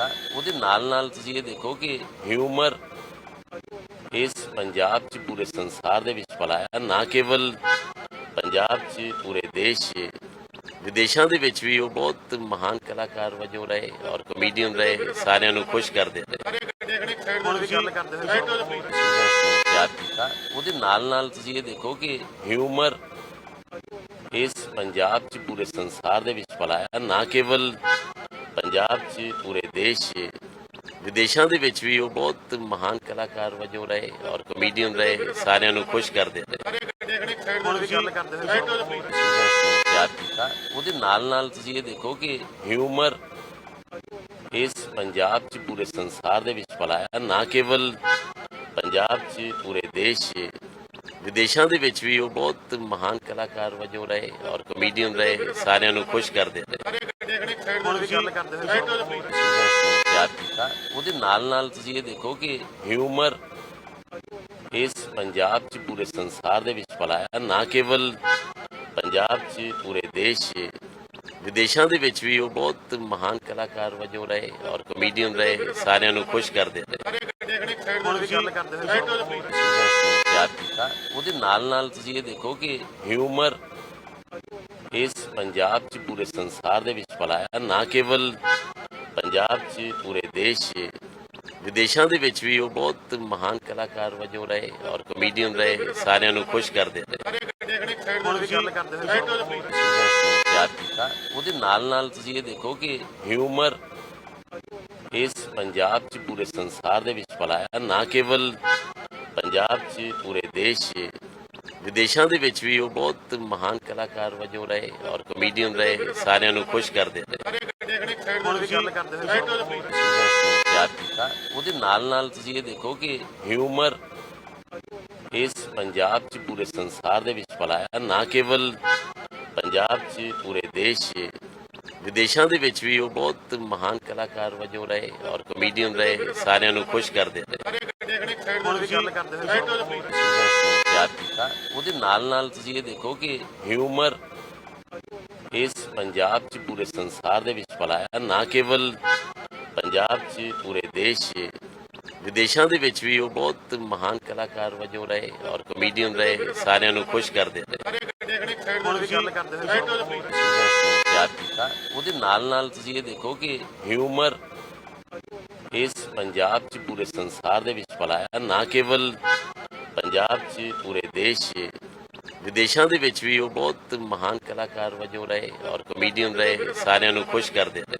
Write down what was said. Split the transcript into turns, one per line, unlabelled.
ਕੀਤਾ ਉਹਦੇ ਨਾਲ ਨਾਲ ਤੁਸੀਂ ਇਹ ਦੇਖੋ ਕਿ ਹਿਊਮਰ ਇਸ ਪੰਜਾਬ 'ਚ ਪੂਰੇ ਸੰਸਾਰ ਦੇ ਵਿੱਚ ਫੈਲਾਇਆ ਨਾ ਕੇਵਲ ਪੰਜਾਬ 'ਚ ਪੂਰੇ ਦੇਸ਼ 'ਚ ਵਿਦੇਸ਼ਾਂ ਦੇ ਵਿੱਚ ਵੀ ਉਹ ਬਹੁਤ ਮਹਾਨ ਕਲਾਕਾਰ ਵਜੋਂ ਰਹੇ ਔਰ ਕਮੇਡੀਅਨ ਰਹੇ ਸਾਰਿਆਂ ਨੂੰ ਖੁਸ਼ ਕਰਦੇ ਰਹੇ। ਪਿਆਰ ਕੀਤਾ। ਉਹਦੇ ਨਾਲ ਨਾਲ ਤੁਸੀਂ ਇਹ ਦੇਖੋ ਕਿ ਹਿਊਮਰ ਇਸ ਪੰਜਾਬ 'ਚ ਪੂਰੇ ਸੰਸਾਰ ਦੇ ਵਿੱਚ ਫੈਲਾਇਆ ਨਾ ਕੇਵਲ ਪੰਜਾਬ 'ਚ ਪੂਰੇ ਦੇਸ਼ 'ਚ ਵਿਦੇਸ਼ਾਂ ਦੇ ਵਿੱਚ ਵੀ ਉਹ ਬਹੁਤ ਮਹਾਨ ਕਲਾਕਾਰ ਵਜੋਂ ਰਹੇ ਔਰ ਕਮੇਡੀਅਨ ਰਹੇ ਸਾਰਿਆਂ ਨੂੰ ਖੁਸ਼ ਕਰਦੇ ਰਹੇ ਪਿਆਰ ਕੀਤਾ। ਉਹਦੇ ਨਾਲ ਨਾਲ ਤੁਸੀਂ ਇਹ ਦੇਖੋ ਕਿ ਹਿਊਮਰ ਇਸ ਪੰਜਾਬ 'ਚ ਪੂਰੇ ਸੰਸਾਰ ਦੇ ਵਿੱਚ ਫੈਲਾਇਆ। ਨਾ ਕੇਵਲ ਪੰਜਾਬ 'ਚ ਪੂਰੇ ਦੇਸ਼ 'ਚ ਵਿਦੇਸ਼ਾਂ ਦੇ ਵਿੱਚ ਵੀ ਉਹ ਬਹੁਤ ਮਹਾਨ ਕਲਾਕਾਰ ਵਜੋਂ ਰਹੇ ਔਰ ਕਮੇਡੀਅਨ ਰਹੇ ਸਾਰਿਆਂ ਨੂੰ ਖੁਸ਼ ਕਰਦੇ ਰਹੇ
ਹੁਣ ਵੀ ਗੱਲ ਕਰਦੇ ਹੋਏ
ਸਟੂਡੈਂਟਸ ਨੂੰ ਪਿਆਰ ਕੀਤਾ। ਉਹਦੇ ਨਾਲ ਨਾਲ ਤੁਸੀਂ ਇਹ ਦੇਖੋ ਕਿ ਹਿਊਮਰ ਇਸ ਪੰਜਾਬ 'ਚ ਪੂਰੇ ਸੰਸਾਰ ਦੇ ਵਿੱਚ ਫੈਲਾਇਆ ਨਾ ਕੇਵਲ ਪੰਜਾਬ 'ਚ ਪੂਰੇ ਦੇਸ਼ 'ਚ ਵਿਦੇਸ਼ਾਂ ਦੇ ਵਿੱਚ ਵੀ ਉਹ ਬਹੁਤ ਮਹਾਨ ਕਲਾਕਾਰ ਵਜੋਂ ਰਹੇ ਔਰ ਕਮੇਡੀਅਨ ਰਹੇ ਸਾਰਿਆਂ ਨੂੰ ਖੁਸ਼ ਕਰਦੇ ਰਹੇ।
ਹੁਣ ਵੀ ਗੱਲ ਕਰਦੇ ਹੋਏ
ਸਟੂਡੈਂਟਸ ਨੂੰ ਪਿਆਰ ਕੀਤਾ। ਉਹਦੇ ਨਾਲ ਨਾਲ ਤੁਸੀਂ ਇਹ ਦੇਖੋ ਕਿ ਹਿਊਮਰ ਇਸ ਪੰਜਾਬ 'ਚ ਪੂਰੇ ਸੰਸਾਰ ਦੇ ਵਿੱਚ ਫਲਾਇਆ ਨਾ ਕੇਵਲ ਪੰਜਾਬ 'ਚ, ਪੂਰੇ ਦੇਸ਼ 'ਚ, ਵਿਦੇਸ਼ਾਂ ਦੇ ਵਿੱਚ ਵੀ ਉਹ ਬਹੁਤ ਮਹਾਨ ਕਲਾਕਾਰ ਵਜੋਂ ਰਹੇ ਔਰ ਕਮੇਡੀਅਨ ਰਹੇ, ਸਾਰਿਆਂ ਨੂੰ ਖੁਸ਼ ਕਰਦੇ ਰਹੇ। ਪਿਆਰ ਕੀਤਾ। ਉਹਦੇ ਨਾਲ ਨਾਲ ਤੁਸੀਂ ਇਹ ਦੇਖੋ ਕਿ ਹਿਊਮਰ ਇਸ ਪੰਜਾਬ 'ਚ ਪੂਰੇ ਸੰਸਾਰ ਦੇ ਵਿੱਚ ਫਲਾਇਆ ਨਾ ਕੇਵਲ ਪੰਜਾਬ 'ਚ, ਪੂਰੇ ਦੇਸ਼ 'ਚ ਵਿਦੇਸ਼ਾਂ ਦੇ ਵਿੱਚ ਵੀ ਉਹ ਬਹੁਤ ਮਹਾਨ ਕਲਾਕਾਰ ਵਜੋਂ ਰਹੇ ਔਰ ਕਮੇਡੀਅਨ ਰਹੇ, ਸਾਰਿਆਂ ਨੂੰ ਖੁਸ਼ ਕਰਦੇ ਰਹੇ। ਪਿਆਰ ਕੀਤਾ। ਉਹਦੇ ਨਾਲ ਨਾਲ ਤੁਸੀਂ ਇਹ ਦੇਖੋ ਕਿ ਹਿਊਮਰ ਇਸ ਪੰਜਾਬ 'ਚ ਪੂਰੇ ਸੰਸਾਰ ਦੇ ਵਿੱਚ ਫੈਲਾਇਆ। ਨਾ ਕੇਵਲ ਪੰਜਾਬ 'ਚ, ਪੂਰੇ ਦੇਸ਼ 'ਚ, ਵਿਦੇਸ਼ਾਂ ਦੇ ਵਿੱਚ ਵੀ ਉਹ ਬਹੁਤ ਮਹਾਨ ਕਲਾਕਾਰ ਵਜੋਂ ਰਹੇ ਔਰ ਕਮੇਡੀਅਨ ਰਹੇ, ਸਾਰਿਆਂ ਨੂੰ ਖੁਸ਼ ਕਰਦੇ ਰਹੇ। ਪਿਆਰ ਉਹਦੇ ਨਾਲ ਨਾਲ ਤੁਸੀਂ ਇਹ ਦੇਖੋ ਕਿ ਹਿਊਮਰ ਇਸ ਪੰਜਾਬ 'ਚ ਪੂਰੇ ਸੰਸਾਰ ਦੇ ਵਿੱਚ ਫਲਾਇਆ ਨਾ ਕੇਵਲ ਪੰਜਾਬ 'ਚ, ਪੂਰੇ ਦੇਸ਼ 'ਚ, ਵਿਦੇਸ਼ਾਂ ਦੇ ਵਿੱਚ ਵੀ ਉਹ ਬਹੁਤ ਮਹਾਨ ਕਲਾਕਾਰ ਵਜੋਂ ਰਹੇ ਔਰ ਕਮੇਡੀਅਨ ਰਹੇ, ਸਾਰਿਆਂ ਨੂੰ ਖੁਸ਼ ਕਰਦੇ ਰਹੇ।
ਹੁਣ
ਪਿਆਰ ਕੀਤਾ। ਉਹਦੇ ਨਾਲ ਨਾਲ ਤੁਸੀਂ ਇਹ ਦੇਖੋ ਕਿ ਹਿਊਮਰ ਇਸ ਪੰਜਾਬ 'ਚ ਪੂਰੇ ਸੰਸਾਰ ਦੇ ਵਿੱਚ ਫਲਾਇਆ ਨਾ ਕੇਵਲ ਪੰਜਾਬ 'ਚ ਪੂਰੇ ਦੇਸ਼ 'ਚ ਵਿਦੇਸ਼ਾਂ ਦੇ ਵਿੱਚ ਵੀ ਉਹ ਬਹੁਤ ਮਹਾਨ ਕਲਾਕਾਰ ਵਜੋਂ ਰਹੇ ਔਰ ਕਮੇਡੀਅਨ ਰਹੇ ਸਾਰਿਆਂ ਨੂੰ ਖੁਸ਼ ਕਰਦੇ ਰਹੇ